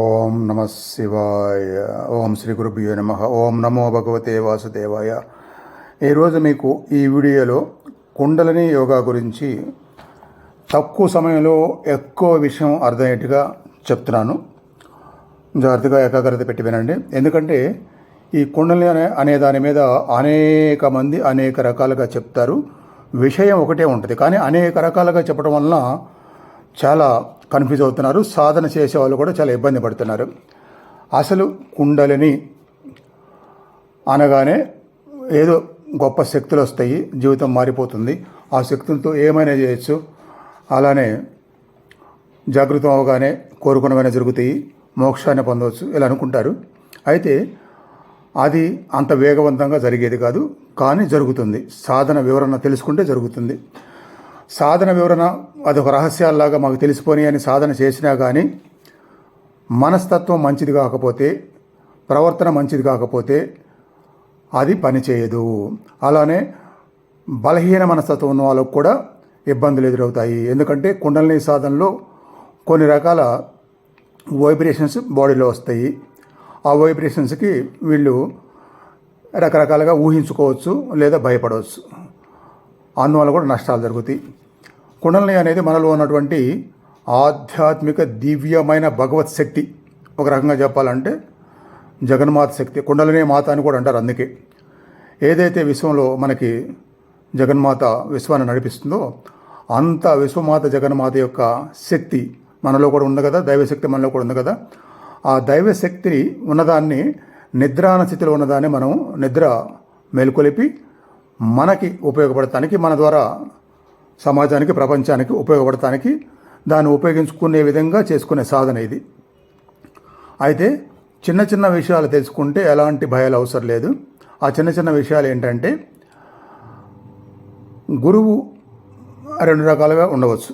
ఓం నమ శివాయ. ఓం శ్రీ గురుభ్యో నమ. ఓం నమో భగవతే వాసుదేవాయ. ఈరోజు మీకు ఈ వీడియోలో కుండలని యోగా గురించి తక్కువ సమయంలో ఎక్కువ విషయం అర్థమయ్యేట్టుగా చెప్తున్నాను. జాగ్రత్తగా ఏకాగ్రత పెట్టి వినండి. ఎందుకంటే ఈ కుండలిని అనే అనే దాని మీద అనేక మంది అనేక రకాలుగా చెప్తారు. విషయం ఒకటే ఉంటుంది. కానీ అనేక రకాలుగా చెప్పడం వలన చాలా కన్ఫ్యూజ్ అవుతున్నారు. సాధన చేసే వాళ్ళు కూడా చాలా ఇబ్బంది పడుతున్నారు. అసలు కుండలిని అనగానే ఏదో గొప్ప శక్తులు వస్తాయి. జీవితం మారిపోతుంది. ఆ శక్తులతో ఏమైనా చేయొచ్చు. అలానే జాగృతం అవగానే కోరుకున్నవైనా జరుగుతాయి. మోక్షాన్ని పొందవచ్చు. ఇలా అనుకుంటారు. అయితే అది అంత వేగవంతంగా జరిగేది కాదు. కానీ జరుగుతుంది. సాధన వివరణ తెలుసుకుంటే జరుగుతుంది. సాధన వివరణ అదొక రహస్యాల్లాగా మాకు తెలిసిపోని అని సాధన చేసినా కానీ మనస్తత్వం మంచిది కాకపోతే ప్రవర్తన మంచిది కాకపోతే అది పనిచేయదు అలానే బలహీన మనస్తత్వం ఉన్న వాళ్ళకు కూడా ఇబ్బందులు ఎదురవుతాయి. ఎందుకంటే కుండలిని సాధనలో కొన్ని రకాల వైబ్రేషన్స్ బాడీలో వస్తాయి. ఆ వైబ్రేషన్స్కి వీళ్ళు రకరకాలుగా ఊహించుకోవచ్చు లేదా భయపడవచ్చు. అందువల్ల కూడా నష్టాలు జరుగుతాయి. కుండలిని అనేది మనలో ఉన్నటువంటి ఆధ్యాత్మిక దివ్యమైన భగవత్ శక్తి. ఒక రకంగా చెప్పాలంటే జగన్మాత శక్తి. కుండలనే మాత అని కూడా అంటారు అందుకే. ఏదైతే విశ్వంలో మనకి జగన్మాత విశ్వాన్ని నడిపిస్తుందో అంత విశ్వమాత జగన్మాత యొక్క శక్తి మనలో కూడా ఉంది కదా దైవశక్తి మనలో కూడా ఉంది కదా. ఆ దైవశక్తిని ఉన్నదాన్ని నిద్రాన స్థితిలో ఉన్నదాన్ని మనం నిద్ర మేల్కొలిపి మనకి ఉపయోగపడటానికి మన ద్వారా సమాజానికి ప్రపంచానికి ఉపయోగపడటానికి దాన్ని ఉపయోగించుకునే విధంగా చేసుకునే సాధన ఇది. అయితే చిన్న చిన్న విషయాలు తెలుసుకుంటే ఎలాంటి భయాలు అవసరం లేదు. ఆ చిన్న చిన్న విషయాలు ఏంటంటే గురువు రెండు రకాలుగా ఉండవచ్చు.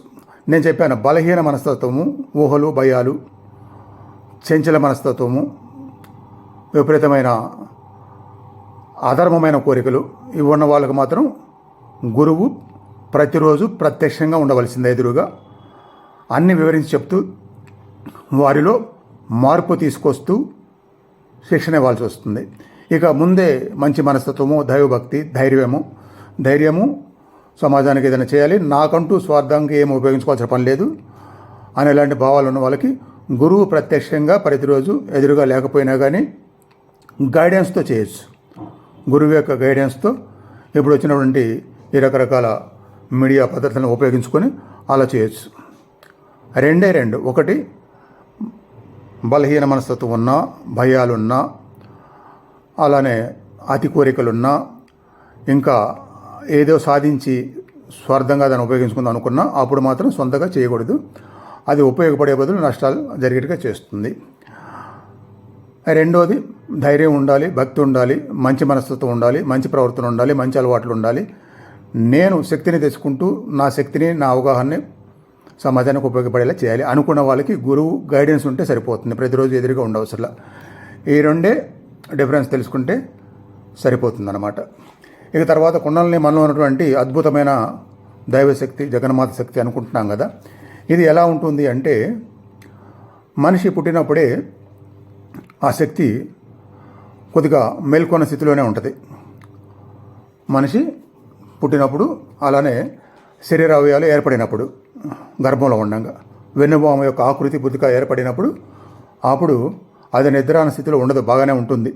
నేను చెప్పాను బలహీన మనస్తత్వము ఊహలు భయాలు చెంచల మనస్తత్వము విపరీతమైన అధర్మమైన కోరికలు ఇవి ఉన్న వాళ్ళకు మాత్రం గురువు ప్రతిరోజు ప్రత్యక్షంగా ఉండవలసిందే ఎదురుగా. అన్ని వివరించి చెప్తూ వారిలో మార్పు తీసుకొస్తూ శిక్షణ ఇవ్వాల్సి వస్తుంది. ఇక ముందే మంచి మనస్తత్వము దైవభక్తి ధైర్యము ధైర్యము సమాజానికి ఏదైనా చేయాలి. నాకంటూ స్వార్థంగా ఏమి ఉపయోగించుకోవాల్సిన పని లేదు. అని ఇలాంటి భావాలు ఉన్న వాళ్ళకి గురువు ప్రత్యక్షంగా ప్రతిరోజు ఎదురుగా లేకపోయినా కానీ గైడెన్స్తో చేయొచ్చు. గురువు యొక్క గైడెన్స్తో ఇప్పుడు వచ్చినటువంటి ఈ రకరకాల మీడియా పద్ధతులను ఉపయోగించుకొని అలా చేయొచ్చు. రెండే రెండు. ఒకటి బలహీన మనస్తత్వం ఉన్నా భయాలున్నా అలానే అతి కోరికలున్నా ఇంకా ఏదో సాధించి స్వార్థంగా దాన్ని ఉపయోగించుకుందాం అనుకున్నా అప్పుడు మాత్రం సొంతగా చేయకూడదు. అది ఉపయోగపడే బదులు నష్టాలు జరిగేట్టుగా చేస్తుంది. రెండోది ధైర్యం ఉండాలి భక్తి ఉండాలి మంచి మనస్తత్వం ఉండాలి మంచి ప్రవర్తన ఉండాలి మంచి అలవాట్లు ఉండాలి నేను శక్తిని తెచ్చుకుంటూ నా శక్తిని నా అవగాహనని సమాజానికి ఉపయోగపడేలా చేయాలి. అనుకున్న వాళ్ళకి గురువు గైడెన్స్ ఉంటే సరిపోతుంది. ప్రతిరోజు ఎదురుగా ఉండవసరం. ఈ రెండే డిఫరెన్స్ తెలుసుకుంటే సరిపోతుంది అనమాట ఇక తర్వాత కుండలని మనలో ఉన్నటువంటి అద్భుతమైన దైవశక్తి జగన్మాత శక్తి అనుకుంటున్నాం కదా. ఇది ఎలా ఉంటుంది అంటే మనిషి పుట్టినప్పుడే ఆ శక్తి కొద్దిగా మేల్కొన్న స్థితిలోనే ఉంటుంది. మనిషి పుట్టినప్పుడు అలానే శరీర అవయాలు ఏర్పడినప్పుడు గర్భంలో ఉండగా. వెన్నుబామ యొక్క ఆకృతి బుద్ధిగా ఏర్పడినప్పుడు అప్పుడు అది నిద్రాన స్థితిలో ఉండదు బాగానే ఉంటుంది.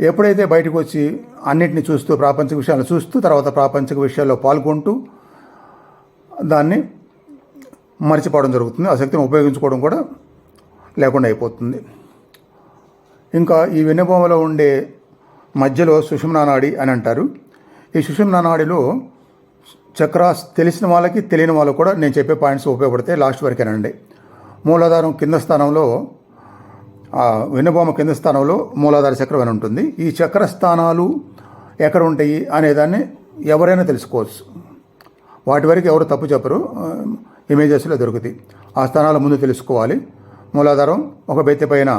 ఎప్పుడైతే బయటకు వచ్చి అన్నిటిని చూస్తూ ప్రాపంచిక విషయాలను చూస్తూ తర్వాత ప్రాపంచిక విషయాల్లో పాల్గొంటూ దాన్ని మర్చిపోవడం జరుగుతుంది. ఆ శక్తిని ఉపయోగించుకోవడం కూడా లేకుండా అయిపోతుంది. ఇంకా ఈ వెన్నుబొమ్మలో ఉండే మధ్యలో సుషుమ్నా నాడి అని అంటారు. ఈ సుషుమ్నా నాడిలో చక్రాస్ తెలిసిన వాళ్ళకి తెలియని వాళ్ళు కూడా నేను చెప్పే పాయింట్స్ ఉపయోగపడతాయి లాస్ట్ వరకేనండి మూలాధారం కింద స్థానంలో వెన్నుబొమ్మ కింద స్థానంలో మూలాధార చక్రం అని ఉంటుంది. ఈ చక్ర స్థానాలు ఎక్కడ ఉంటాయి అనేదాన్ని ఎవరైనా తెలుసుకోవచ్చు. వాటి వరకు ఎవరు తప్పు చెప్పరు. ఇమేజెస్లో దొరుకుతాయి. ఆ స్థానాల ముందు తెలుసుకోవాలి. మూలాధారం ఒక బెత్తి పైన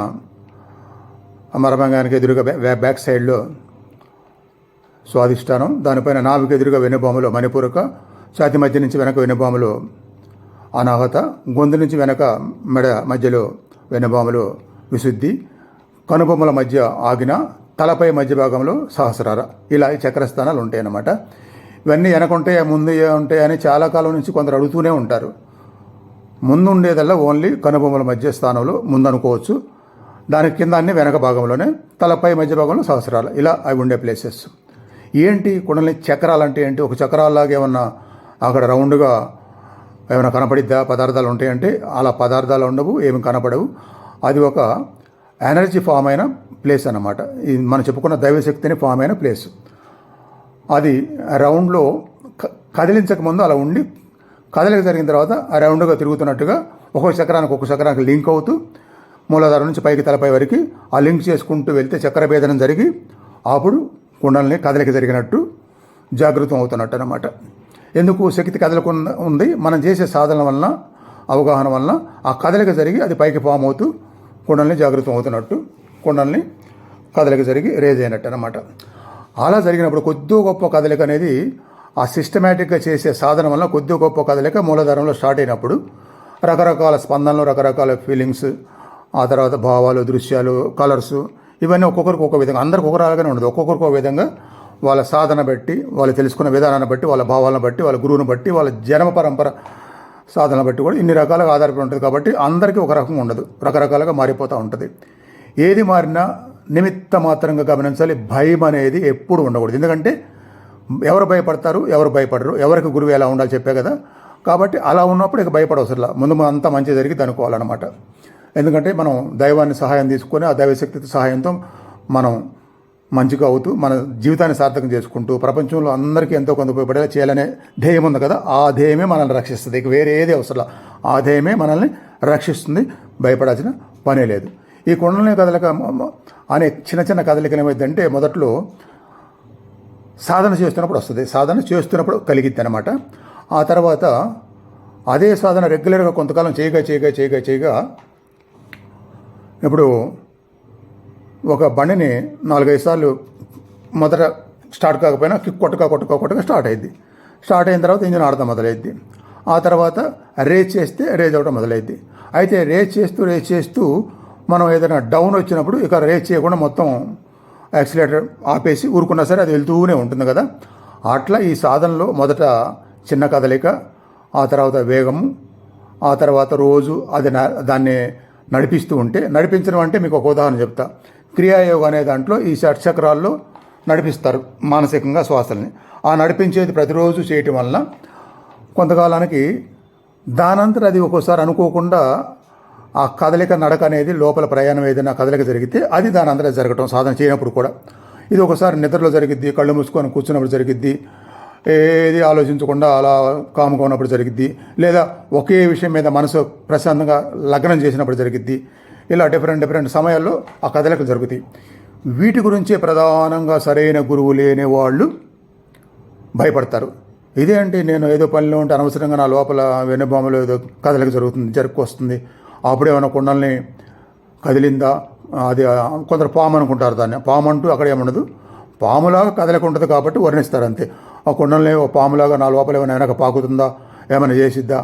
మరమంగానికి ఎదురుగా బ్యాక్ సైడ్లో స్వాధిష్టానం. దానిపైన నాలుగు ఎదురుగా వెనుబొమ్మలో మణిపూరక ఛాతి మధ్య నుంచి వెనక వెనుబొమ్మలో అనాహత గొంతు నుంచి వెనక మెడ మధ్యలో వెనుబాములు విశుద్ధి కనుబొమ్మల మధ్య ఆగిన తలపై మధ్య భాగంలో సహస్రార. ఇలా ఈ చక్రస్థానాలు ఉంటాయి అన్నమాట ఇవన్నీ వెనకుంటాయి ముందు ఉంటాయి అని చాలా కాలం నుంచి కొందరు అడుగుతూనే ఉంటారు. ముందు ఉండేదల్లా ఓన్లీ కనుబొమ్మల మధ్య స్థానంలో ముందు అనుకోవచ్చు దాని కింద అన్ని వెనక భాగంలోనే తలపై మధ్య భాగంలో సహస్రాలు. ఇలా అవి ఉండే ప్లేసెస్. ఏంటి కుండలి చక్రాలు అంటే ఏంటి? ఒక చక్రాల్లాగా ఏమన్నా అక్కడ రౌండ్గా ఏమైనా కనపడిద్దా? పదార్థాలు ఉంటాయంటే అలా పదార్థాలు ఉండవు ఏమి కనపడవు. అది ఒక ఎనర్జీ ఫామ్ అయిన ప్లేస్ అన్నమాట. ఇది మనం చెప్పుకున్న దైవశక్తిని ఫామ్ అయిన ప్లేస్. అది రౌండ్లో క- కదిలించక ముందు అలా ఉండి కదలిక జరిగిన తర్వాత ఆ రౌండ్గా తిరుగుతున్నట్టుగా ఒక్కొక్క చక్రానికి ఒక్కొక్క చక్రానికి లింక్ అవుతూ మూలాధారం నుంచి పైకి తలపై వరకు ఆ లింక్ చేసుకుంటూ వెళ్తే చక్ర భేదనం జరిగి అప్పుడు కుండల్ని కదలిక జరిగినట్టు జాగృతం అవుతున్నట్టు అనమాట ఎందుకు శక్తి కదలకుండా ఉంది? మనం చేసే సాధన వలన అవగాహన వలన ఆ కదలిక జరిగి అది పైకి ఫామ్ అవుతూ కుండల్ని జాగృతం అవుతున్నట్టు కుండల్ని కదలిక జరిగి రేజ్ అయినట్టు అనమాట అలా జరిగినప్పుడు కొద్ది గొప్ప కదలిక అనేది ఆ సిస్టమేటిక్గా చేసే సాధన వల్ల కొద్ది గొప్ప కదలిక మూలధారంలో స్టార్ట్ అయినప్పుడు రకరకాల స్పందనలు రకరకాల ఫీలింగ్స్ ఆ తర్వాత భావాలు దృశ్యాలు కలర్స్ ఇవన్నీ ఒక్కొక్కరికి ఒక్కొక్క విధంగా అందరికి ఒకలాగానే ఉండదు. ఒక్కొక్కరికి ఒక విధంగా వాళ్ళ సాధన బట్టి వాళ్ళు తెలుసుకున్న విధానాన్ని బట్టి వాళ్ళ భావాలను బట్టి వాళ్ళ గురువుని బట్టి వాళ్ళ జన్మ పరంపర సాధన బట్టి కూడా ఇన్ని రకాలుగా ఆధారపడి ఉంటుంది కాబట్టి అందరికీ ఒక రకంగా ఉండదు. రకరకాలుగా మారిపోతూ ఉంటుంది. ఏది మారినా నిమిత్త మాత్రంగా గమనించాలి. భయం అనేది ఎప్పుడు ఉండకూడదు. ఎందుకంటే ఎవరు భయపడతారు ఎవరు భయపడరు. ఎవరికి గురువు ఎలా ఉండాలి చెప్పే కదా. కాబట్టి అలా ఉన్నప్పుడు ఇక భయపడవసరిలా. ముందు అంతా మంచి జరిగి అనుకోవాలన్నమాట ఎందుకంటే మనం దైవాన్ని సహాయం తీసుకొని ఆ దైవశక్తి సహాయంతో మనం మంచిగా అవుతూ మన జీవితాన్ని సార్థకం చేసుకుంటూ ప్రపంచంలో అందరికీ ఎంతో కొంత ఉపయోగపడేలా చేయాలనే ధ్యేయం ఉంది కదా ఆ ధ్యేయమే మనల్ని రక్షిస్తుంది. ఇక వేరే ఏది అవసరం ఆ ధ్యేయమే మనల్ని రక్షిస్తుంది. భయపడాల్సిన పనే లేదు. ఈ కొండలనే కదలిక అనే చిన్న చిన్న కదలికలు ఏమైందంటే మొదట్లో సాధన చేస్తున్నప్పుడు వస్తుంది. సాధన చేస్తున్నప్పుడు కలిగిద్ది అనమాట ఆ తర్వాత అదే సాధన రెగ్యులర్గా కొంతకాలం చేయగా చేయగా చేయగా చేయగా ఇప్పుడు ఒక బండిని నాలుగైదు సార్లు మొదట స్టార్ట్ కాకపోయినా కిక్ కొట్టక కొట్టక కొట్టక స్టార్ట్ అయింది స్టార్ట్ అయిన తర్వాత ఇంజిన్ ఆడటం మొదలైద్ది. ఆ తర్వాత రేస్ చేస్తే రేజ్ అవడం మొదలైద్ది. అయితే రేస్ చేస్తూ రేస్ చేస్తూ మనం ఏదైనా డౌన్ వచ్చినప్పుడు ఇక రేస్ చేయకుండా మొత్తం యాక్సిలేటర్ ఆపేసి ఊరుకున్నా సరే అది వెళ్తూనే ఉంటుంది కదా. అట్లా ఈ సాధనలో మొదట చిన్న కదలిక ఆ తర్వాత వేగము ఆ తర్వాత రోజు అది దాన్ని నడిపిస్తూ ఉంటే నడిపించడం అంటే మీకు ఒక ఉదాహరణ చెప్తా. క్రియాయోగం అనే దాంట్లో ఈ షట్చక్రాల్లో నడిపిస్తారు మానసికంగా శ్వాసల్ని. ఆ నడిపించేది ప్రతిరోజు చేయటం వలన కొంతకాలానికి దానంతరం అది ఒక్కోసారి అనుకోకుండా ఆ కదలిక నడక అనేది లోపల ప్రయాణం ఏదైనా కదలిక జరిగితే అది దాని అందరూ జరగటం సాధన చేయనప్పుడు కూడా. ఇది ఒకసారి నిద్రలో జరిగిద్ది కళ్ళు మూసుకొని కూర్చున్నప్పుడు జరిగిద్ది ఏది ఆలోచించకుండా అలా కాముగా ఉన్నప్పుడు జరిగిద్ది. లేదా ఒకే విషయం మీద మనసు ప్రశాంతంగా లగ్నం చేసినప్పుడు జరిగిద్ది. ఇలా డిఫరెంట్ డిఫరెంట్ సమయాల్లో ఆ కదలికలు జరుగుతాయి. వీటి గురించే ప్రధానంగా సరైన గురువు లేని వాళ్ళు భయపడతారు. ఇదేంటి నేను ఏదో పనిలో ఉంటే అనవసరంగా నా లోపల వెన్నుబొమ్మలో ఏదో కదలిక జరుగుతుంది జరుపుకొస్తుంది అప్పుడేమైనా కుండల్ని కదిలిందా? అది కొందరు పాము అనుకుంటారు దాన్ని. పాము అంటూ అక్కడ ఏముండదు. పాములాగా కదలిక ఉంటుంది కాబట్టి వర్ణిస్తారు అంతే. ఆ కొండల్ని ఓ పాములాగా నా లోపల ఏమైనా వెనక పాకుతుందా? ఏమైనా చేసిద్దా?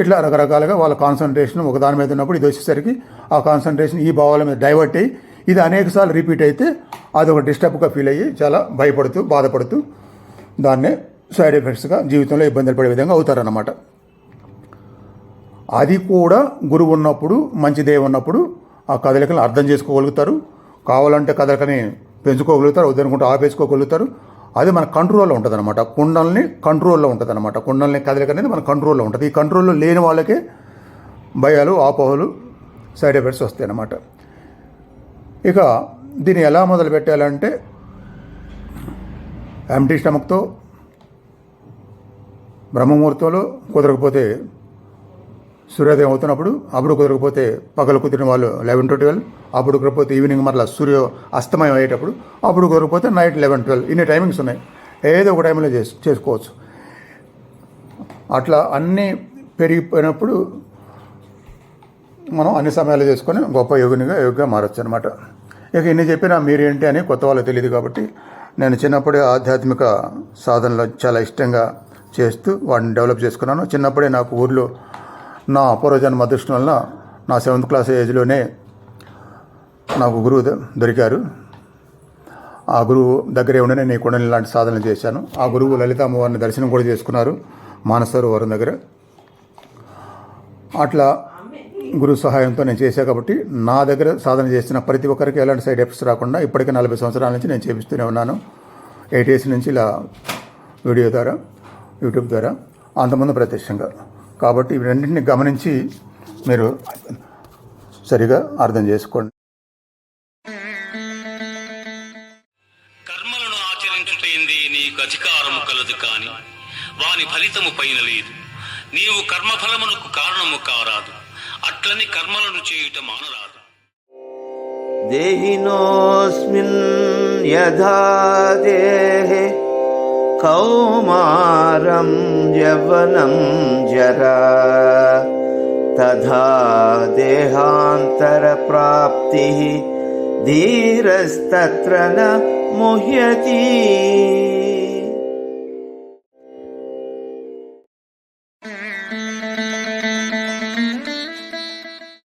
ఇట్లా రకరకాలుగా వాళ్ళ కాన్సన్ట్రేషన్ ఒక దాని మీద ఉన్నప్పుడు ఇది వచ్చేసరికి ఆ కాన్సన్ట్రేషన్ ఈ భావాల మీద డైవర్ట్ అయ్యి ఇది అనేకసార్లు రిపీట్ అయితే అది ఒక డిస్టర్బ్గా ఫీల్ అయ్యి చాలా భయపడుతూ బాధపడుతూ దాన్నే సైడ్ ఎఫెక్ట్స్గా జీవితంలో ఇబ్బందులు పడే విధంగా అవుతారన్నమాట. అది కూడా గురువు ఉన్నప్పుడు మంచిదే ఉన్నప్పుడు ఆ కదలికలను అర్థం చేసుకోగలుగుతారు. కావాలంటే కదలికని పెంచుకోగలుగుతారు వద్దనుకుంటే ఆపేసుకోగలుగుతారు. అది మన కంట్రోల్లో ఉంటుంది అనమాట కుండల్ని కంట్రోల్లో ఉంటుంది అనమాట కుండల్ని కదలిక అనేది మన కంట్రోల్లో ఉంటుంది. ఈ కంట్రోల్లో లేని వాళ్ళకే భయాలు ఆపోహలు సైడ్ ఎఫెక్ట్స్ వస్తాయి అన్నమాట ఇక దీన్ని ఎలా మొదలు పెట్టాలంటే ఎంటీ స్టమక్తో బ్రహ్మముహూర్తంలో కుదరకపోతే సూర్యోదయం అవుతున్నప్పుడు అప్పుడు కుదరకపోతే పగలు కుదిరిన వాళ్ళు లెవెన్ టు ట్వెల్వ్ అప్పుడు కుదరకపోతే ఈవినింగ్ మరలా సూర్య అస్తమయం అయ్యేటప్పుడు అప్పుడు కుదరకపోతే నైట్ లెవెన్ ట్వెల్వ్ ఇన్ని టైమింగ్స్ ఉన్నాయి. ఏదో ఒక టైంలో చేసు చేసుకోవచ్చు. అట్లా అన్నీ పెరిగిపోయినప్పుడు మనం అన్ని సమయాలు చేసుకొని గొప్ప యోగినిగా యోగిగా మారచ్చు అనమాట ఇక ఇన్ని చెప్పినా మీరేంటి అని కొత్త వాళ్ళు తెలియదు కాబట్టి నేను చిన్నప్పుడే ఆధ్యాత్మిక సాధనలు చాలా ఇష్టంగా చేస్తూ వాటిని డెవలప్ చేసుకున్నాను. చిన్నప్పుడే నాకు ఊర్లో నా పూర్వజన్మ అదృష్టం వలన నా సెవెంత్ క్లాస్ ఏజ్లోనే నాకు గురువు దొ- దొరికారు. ఆ గురువు దగ్గరే ఉండి నేను ఈ కొండని లాంటి సాధనలు చేశాను. ఆ గురువు లలిత అమ్మవారిని దర్శనం కూడా చేసుకున్నారు మానసరోవరం దగ్గర. అట్లా గురువు సహాయంతో నేను చేశా కాబట్టి నా దగ్గర సాధన చేసిన ప్రతి ఒక్కరికి ఎలాంటి సైడ్ ఎఫెక్ట్స్ రాకుండా ఇప్పటికే నలభై సంవత్సరాల నుంచి నేను చేపిస్తూనే ఉన్నాను. ఎయిట్ ఇయర్స్ నుంచి ఇలా వీడియో ద్వారా యూట్యూబ్ ద్వారా అంతమంది ప్రత్యక్షంగా. కాబట్టి ఇవన్నింటిని గమనించి మీరు సరిగా అర్థం చేసుకోండి. కర్మలను ఆచరించుటైంది నీకు అధికారము కలదు కాని వాని ఫలితము పైన లేదు. నీవు కర్మఫలమునకు కారణము కారాదు. అట్లని కర్మలను చేయుట మానరాదు. దేహినోస్మిన్ యథా దేహే కౌమారం యవనం जरा तथा देहान्तरप्राप्तिः धीरस्तत्र न मुह्यति